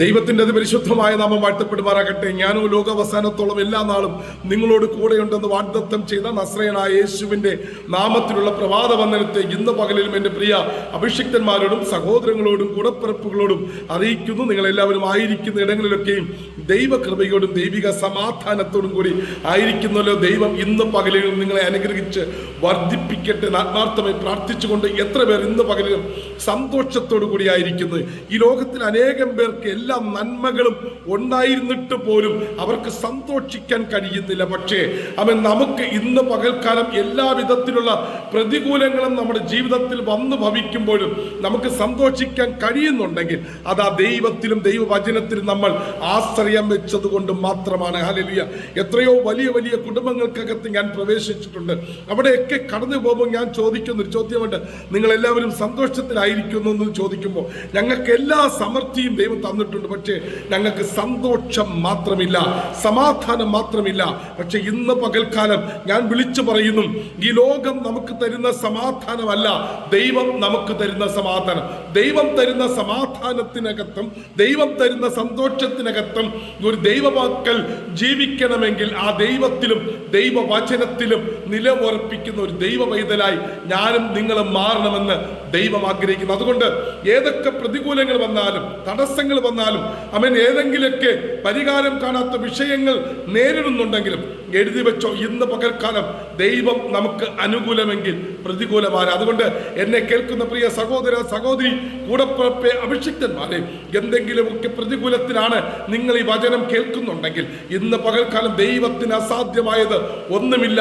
ദൈവത്തിന്റെ അതിപരിശുദ്ധമായ നാമം വാഴ്ത്തപ്പെടുമാറാകട്ടെ. ഞാനോ ലോകാവസാനത്തോളം എല്ലാ നാളും നിങ്ങളോട് കൂടെയുണ്ടെന്ന് വാഗ്ദത്തം ചെയ്ത നസ്രയനായ യേശുവിന്റെ നാമത്തിലുള്ള പ്രഭാത വന്ദനത്തെ ഇന്ന് പകലിലും എന്റെ പ്രിയ അഭിഷിക്തന്മാരോടും സഹോദരങ്ങളോടും കൂടപ്പിറപ്പുകളോടും അറിയിക്കുന്നു. നിങ്ങളെല്ലാവരും ആയിരിക്കുന്ന ഇടങ്ങളിലൊക്കെയും ദൈവകൃപയോടും ദൈവിക സമാധാനത്തോടും കൂടി ആയിരിക്കുന്നല്ലോ ദൈവം ഇന്ന് പകലിലും നിങ്ങളെ അനുഗ്രഹിച്ച് വർദ്ധിപ്പിക്കട്ടെ എന്ന് ആത്മാർത്ഥമായി പ്രാർത്ഥിച്ചുകൊണ്ട് എത്ര പേർ ഇന്ന് പകലിലും സന്തോഷത്തോടു കൂടി ആയിരിക്കുന്നത് ഈ ലോകത്തിൽ അനേകം പേർക്ക് നന്മകളും ഉണ്ടായിരുന്നിട്ട് പോലും അവർക്ക് സന്തോഷിക്കാൻ കഴിയുന്നില്ല. പക്ഷേ അവൻ നമുക്ക് ഇന്ന് പകൽക്കാലം എല്ലാ വിധത്തിലുള്ള പ്രതികൂലങ്ങളും നമ്മുടെ ജീവിതത്തിൽ വന്നു ഭവിക്കുമ്പോഴും നമുക്ക് സന്തോഷിക്കാൻ കഴിയുന്നുണ്ടെങ്കിൽ അത് ആ ദൈവത്തിലും ദൈവവചനത്തിലും നമ്മൾ ആശ്രയം വെച്ചത് കൊണ്ട് മാത്രമാണ്. ഹാലലിയ എത്രയോ വലിയ വലിയ കുടുംബങ്ങൾക്കകത്ത് ഞാൻ പ്രവേശിച്ചിട്ടുണ്ട്. അവിടെയൊക്കെ കടന്നു പോകുമ്പോൾ ഞാൻ ചോദിക്കുന്ന ഒരു ചോദ്യമുണ്ട്. നിങ്ങൾ എല്ലാവരും സന്തോഷത്തിലായിരിക്കുന്നു എന്ന് ചോദിക്കുമ്പോൾ ഞങ്ങൾക്ക് എല്ലാ സമൃദ്ധിയും ദൈവം തന്നിട്ടുണ്ട്. പക്ഷേ ഞങ്ങൾക്ക് സന്തോഷം മാത്രമില്ല സമാധാനം മാത്രമില്ല. പക്ഷെ ഇന്ന് പകൽക്കാലം ഞാൻ വിളിച്ചു പറയുന്നു ഈ ലോകം നമുക്ക് തരുന്ന സമാധാനമല്ല ദൈവം നമുക്ക് തരുന്ന സമാധാനം. ദൈവം തരുന്ന സമാധാനത്തിനകത്തും ദൈവം തരുന്ന സന്തോഷത്തിനകത്തും ഒരു ദൈവവാക്കൽ ജീവിക്കണമെങ്കിൽ ആ ദൈവത്തിലും ദൈവവചനത്തിലും നിലവുറപ്പിക്കുന്ന ഒരു ദൈവ പൈതലായി ഞാനും നിങ്ങളും മാറണമെന്ന് ദൈവം ആഗ്രഹിക്കുന്നു. അതുകൊണ്ട് ഏതൊക്കെ പ്രതികൂലങ്ങൾ വന്നാലും തടസ്സങ്ങൾ വന്നാലും അവൻ ഏതെങ്കിലുമൊക്കെ പരിഹാരം കാണാത്ത വിഷയങ്ങൾ നേരിടുന്നുണ്ടെങ്കിലും എഴുതി വെച്ചോ ഇന്ന് പകൽക്കാലം ദൈവം നമുക്ക് അനുകൂലമെങ്കിൽ പ്രതികൂലമാണ്. അതുകൊണ്ട് എന്നെ കേൾക്കുന്ന പ്രിയ സഹോദര സഹോദരി കൂടപ്പുറപ്പെ അഭിഷിക്തന്മാരെ എന്തെങ്കിലുമൊക്കെ പ്രതികൂലത്തിലാണ് നിങ്ങൾ ഈ വചനം കേൾക്കുന്നുണ്ടെങ്കിൽ ഇന്ന് പകൽക്കാലം ദൈവത്തിന് അസാധ്യമായത് ഒന്നുമില്ല.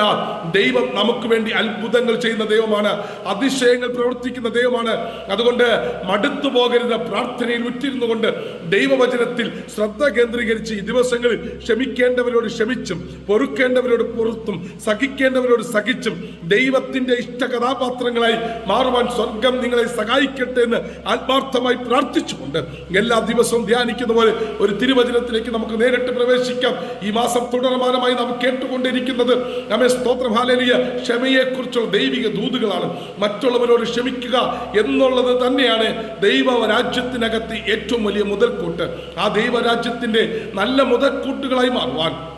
ദൈവം നമുക്ക് വേണ്ടി അത്ഭുതങ്ങൾ ചെയ്യുന്ന ദൈവമാണ് അതിശയങ്ങൾ പ്രവർത്തിക്കുന്ന ദൈവമാണ്. അതുകൊണ്ട് മടുത്തു പോകരുത് പ്രാർത്ഥനയിൽ ഉറ്റിരുന്നു കൊണ്ട് ദൈവവചനത്തിൽ ശ്രദ്ധ കേന്ദ്രീകരിച്ച് ഈ ദിവസങ്ങളിൽ ക്ഷമിക്കേണ്ടവരോട് ക്ഷമിച്ചും പൊറുക്കേണ്ടവരോട് പൊറുത്തും സഹിക്കേണ്ടവരോട് സഹിച്ചും ദൈവത്തിന്റെ ഇഷ്ട കഥാപാത്രങ്ങളായി മാറുവാൻ സ്വർഗം നിങ്ങളെ സഹായിക്കട്ടെ എന്ന് ആത്മാർത്ഥമായി പ്രാർത്ഥിച്ചുകൊണ്ട് എല്ലാ ദിവസവും ധ്യാനിക്കുന്ന പോലെ ഒരു തിരുവചനത്തിലേക്ക് നമുക്ക് നേരിട്ട് പ്രവേശിക്കാം. ഈ മാസം തുടർമാനമായി നാം കേട്ടുകൊണ്ടിരിക്കുന്നത് നമ്മെ സ്തോത്രം ഹാലലിയ ക്ഷമയെക്കുറിച്ചുള്ള ദൈവിക ദൂതുകളാണ്. മറ്റുള്ളവരോട് ക്ഷമിക്കുക എന്നുള്ളത് തന്നെയാണ് ദൈവ രാജ്യത്തിനകത്ത് ഏറ്റവും വലിയ മുതൽക്കൂട്ട്. ആ ദൈവരാജ്യത്തിന്റെ നല്ല മുതൽക്കൂട്ടുകളായി മാറുവാൻ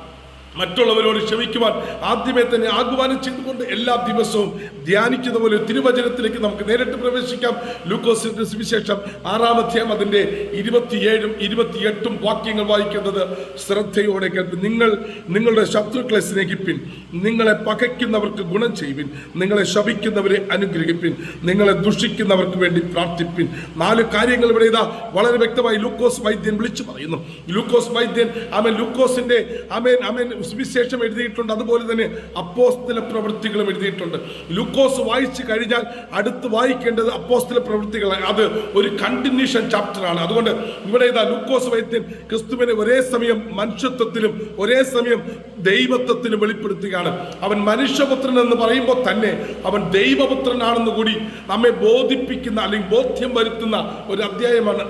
മറ്റുള്ളവരോട് ക്ഷമിക്കുവാൻ ആദ്യമേ തന്നെ ആഹ്വാനം ചെയ്തുകൊണ്ട് എല്ലാ ദിവസവും ധ്യാനിക്കുന്ന പോലെ തിരുവചനത്തിലേക്ക് നമുക്ക് നേരിട്ട് പ്രവേശിക്കാം. ലൂക്കോസിന്റെ സുവിശേഷം ആറാമധ്യം അതിന്റെ ഇരുപത്തിയേഴും ഇരുപത്തിയെട്ടും വാക്യങ്ങൾ വായിക്കുന്നത് ശ്രദ്ധയോടെ കേൾപ്പി. നിങ്ങൾ നിങ്ങളുടെ ശത്രുക്കളെ സ്നേഹിപ്പിൻ. നിങ്ങളെ പകയ്ക്കുന്നവർക്ക് ഗുണം ചെയ്യുവിൻ. നിങ്ങളെ ശപിക്കുന്നവരെ അനുഗ്രഹിപ്പിൻ. നിങ്ങളെ ദുഷിക്കുന്നവർക്ക് വേണ്ടി പ്രാർത്ഥിപ്പിൻ. നാല് കാര്യങ്ങൾ ഇവിടെ ഇതാ വളരെ വ്യക്തമായി ലൂക്കോസ് വൈദ്യൻ വിളിച്ചു പറയുന്നു. ലൂക്കോസ് വൈദ്യൻ ആമേൻ ലൂക്കോസിന്റെ ആമേൻ ആമേൻ സുവിശേഷം എഴുതിയിട്ടുണ്ട്. അതുപോലെ തന്നെ അപ്പോസ്തല പ്രവൃത്തികളും എഴുതിയിട്ടുണ്ട്. ലൂക്കോസ് വായിച്ചു കഴിഞ്ഞാൽ അടുത്ത് വായിക്കേണ്ടത് അപ്പോസ്തല പ്രവൃത്തികളാണ്. അത് ഒരു കണ്ടിന്യൂഷൻ ചാപ്റ്റർ ആണ് അതുകൊണ്ട് ഇവിടെ ഇതാ ലൂക്കോസ് വൈദ്യൻ ക്രിസ്തുവിനെ ഒരേ സമയം മനുഷ്യത്വത്തിലും ഒരേ സമയം ദൈവത്വത്തിലും വെളിപ്പെടുത്തുകയാണ്. അവൻ മനുഷ്യപുത്രൻ എന്ന് പറയുമ്പോൾ തന്നെ അവൻ ദൈവപുത്രനാണെന്ന് കൂടി നമ്മെ ബോധിപ്പിക്കുന്ന അല്ലെങ്കിൽ ബോധ്യം വരുത്തുന്ന ഒരു അധ്യായമാണ്.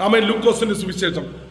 ആമേ ലൂക്കോസിന്റെ സുവിശേഷം.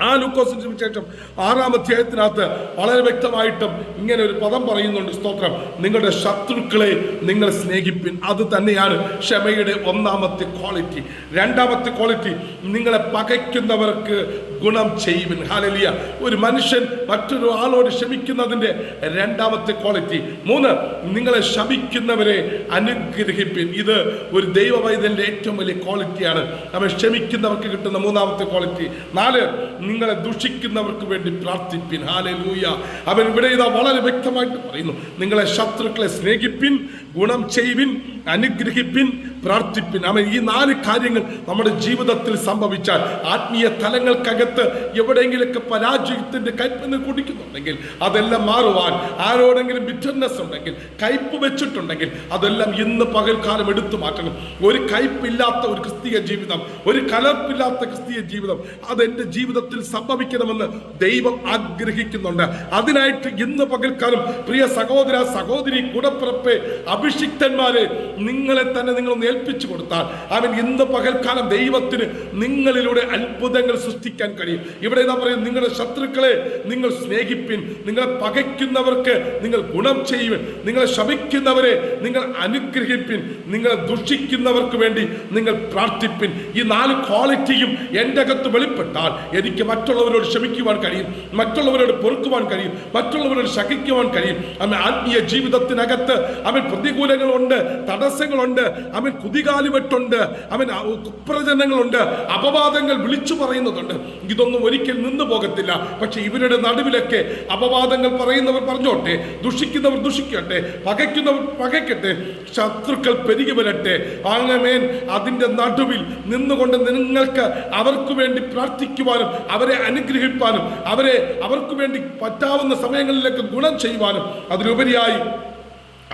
ആ ലൂക്കോസിന് ശേഷം ആറാം അധ്യായത്തിനകത്ത് വളരെ വ്യക്തമായിട്ടും ഇങ്ങനെ ഒരു പദം പറയുന്നുണ്ട് സ്തോത്രം. നിങ്ങളുടെ ശത്രുക്കളെ നിങ്ങൾ സ്നേഹിപ്പിൻ. അത് തന്നെയാണ് ക്ഷമയുടെ ഒന്നാമത്തെ ക്വാളിറ്റി. രണ്ടാമത്തെ ക്വാളിറ്റി നിങ്ങളെ പകയ്ക്കുന്നവർക്ക് ഗുണം ചെയ്യുവിൻ. ഹാലലിയ ഒരു മനുഷ്യൻ മറ്റൊരു ആളോട് ക്ഷമിക്കുന്നതിന്റെ രണ്ടാമത്തെ ക്വാളിറ്റി. മൂന്ന് നിങ്ങളെ ശമിക്കുന്നവരെ അനുഗ്രഹിപ്പിൻ. ഇത് ഒരു ദൈവവൈദ്യന്റെ ഏറ്റവും വലിയ ക്വാളിറ്റിയാണ്. നമ്മൾ ക്ഷമിക്കുന്നവർക്ക് കിട്ടുന്ന മൂന്നാമത്തെ ക്വാളിറ്റി. നാല് നിങ്ങളെ ദുഷിക്കുന്നവർക്ക് വേണ്ടി പ്രാർത്ഥിപ്പിൻ. ഹാലെ ലൂയ അവൻ ഇവിടെ ഇതാ വളരെ വ്യക്തമായിട്ട് പറയുന്നു. നിങ്ങളെ ശത്രുക്കളെ സ്നേഹിപ്പിൻ ഗുണം ചെയ്യുവിൻ അനുഗ്രഹിപ്പിൻ പ്രാർത്ഥിപ്പിൻ. അവൻ ഈ നാല് കാര്യങ്ങൾ നമ്മുടെ ജീവിതത്തിൽ സംഭവിച്ചാൽ ആത്മീയ തലങ്ങൾക്കകത്ത് എവിടെയെങ്കിലൊക്കെ പരാജയത്തിന്റെ കയ്പ് കുടിക്കുന്നുണ്ടെങ്കിൽ അതെല്ലാം മാറുവാൻ ആരോടെങ്കിലും ബിറ്റർനെസ് ഉണ്ടെങ്കിൽ കയ്പ് വെച്ചിട്ടുണ്ടെങ്കിൽ അതെല്ലാം ഇന്ന് പകൽക്കാലം എടുത്തു മാറ്റണം. ഒരു കയ്പില്ലാത്ത ഒരു ക്രിസ്തീയ ജീവിതം ഒരു കലർപ്പില്ലാത്ത ക്രിസ്തീയ ജീവിതം അതെന്റെ ജീവിതത്തിൽ സംഭവിക്കണമെന്ന് ദൈവം ആഗ്രഹിക്കുന്നുണ്ട്. അതിനായിട്ട് ഇന്ന് പകൽക്കാലം പ്രിയ സഹോദര സഹോദരി കൂടപ്പിറപ്പെ അഭിഷിക്തന്മാരെ നിങ്ങളെ തന്നെ നിങ്ങൾ ഒന്ന് ഏൽപ്പിച്ചു കൊടുത്താൽ അവൻ ഇന്ന് പകൽക്കാലം ദൈവത്തിന് നിങ്ങളിലൂടെ അത്ഭുതങ്ങൾ സൃഷ്ടിക്കാൻ കഴിയും. ഇവിടെ എന്താ പറയുന്നത് നിങ്ങളുടെ ശത്രുക്കളെ നിങ്ങൾ സ്നേഹിപ്പിൻ നിങ്ങളെ പകയ്ക്കുന്നവർക്ക് നിങ്ങൾ ഗുണം ചെയ്യുവിൻ നിങ്ങളെ ശപിക്കുന്നവരെ നിങ്ങൾ അനുഗ്രഹിപ്പിൻ നിങ്ങളെ ദുഷിക്കുന്നവർക്ക് വേണ്ടി നിങ്ങൾ പ്രാർത്ഥിപ്പിൻ. ഈ നാല് ക്വാളിറ്റിയും എന്റെ അകത്ത് വെളിപ്പെട്ടാൽ എനിക്ക് മറ്റുള്ളവരോട് ക്ഷമിക്കുവാൻ കഴിയും മറ്റുള്ളവരോട് പൊറുക്കുവാൻ കഴിയും മറ്റുള്ളവരോട് ശകിക്കുവാൻ കഴിയും. അവൻ ആത്മീയ ജീവിതത്തിനകത്ത് അവൻ പ്രതികൂലങ്ങളുണ്ട് തടസ്സങ്ങളുണ്ട് അവൻ കുതികാലുവെട്ടുണ്ട്. അവൻ കുപ്രചനങ്ങളുണ്ട് അപവാദങ്ങൾ വിളിച്ചു പറയുന്നതുണ്ട്. ഇതൊന്നും ഒരിക്കൽ നിന്നു പോകത്തില്ല. പക്ഷെ ഇവരുടെ നടുവിലൊക്കെ അപവാദങ്ങൾ പറയുന്നവർ പറഞ്ഞോട്ടെ ദുഷിക്കുന്നവർ ദുഷിക്കട്ടെ പകയ്ക്കുന്നവർ പകയ്ക്കട്ടെ ശത്രുക്കൾ പെരുകി വരട്ടെ. ആങ്ങമേൻ അതിന്റെ നടുവിൽ നിന്നുകൊണ്ട് നിങ്ങൾക്ക് അവർക്ക് വേണ്ടി പ്രാർത്ഥിക്കുവാനും അവരെ അനുഗ്രഹിപ്പാനും അവരെ അവർക്ക് വേണ്ടി പറ്റാവുന്ന സമയങ്ങളിലേക്ക് ഗുണം ചെയ്യുവാനും അതിലുപരിയായി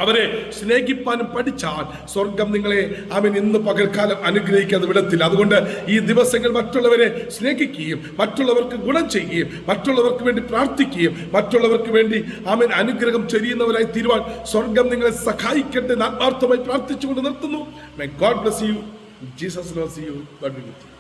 അവരെ സ്നേഹിപ്പാനും പഠിച്ചാൽ സ്വർഗം നിങ്ങളെ അവൻ ഇന്ന് പകൽക്കാലം അനുഗ്രഹിക്കാതെ വിടത്തില്ല. അതുകൊണ്ട് ഈ ദിവസങ്ങൾ മറ്റുള്ളവരെ സ്നേഹിക്കുകയും മറ്റുള്ളവർക്ക് ഗുണം ചെയ്യുകയും മറ്റുള്ളവർക്ക് വേണ്ടി പ്രാർത്ഥിക്കുകയും മറ്റുള്ളവർക്ക് വേണ്ടി അവൻ അനുഗ്രഹം ചൊരിയുന്നവരായി തീരുവാൻ സ്വർഗം നിങ്ങളെ സഹായിക്കട്ടെ ആത്മാർത്ഥമായി പ്രാർത്ഥിച്ചുകൊണ്ട് നിർത്തുന്നു. My God bless you Jesus bless you God with you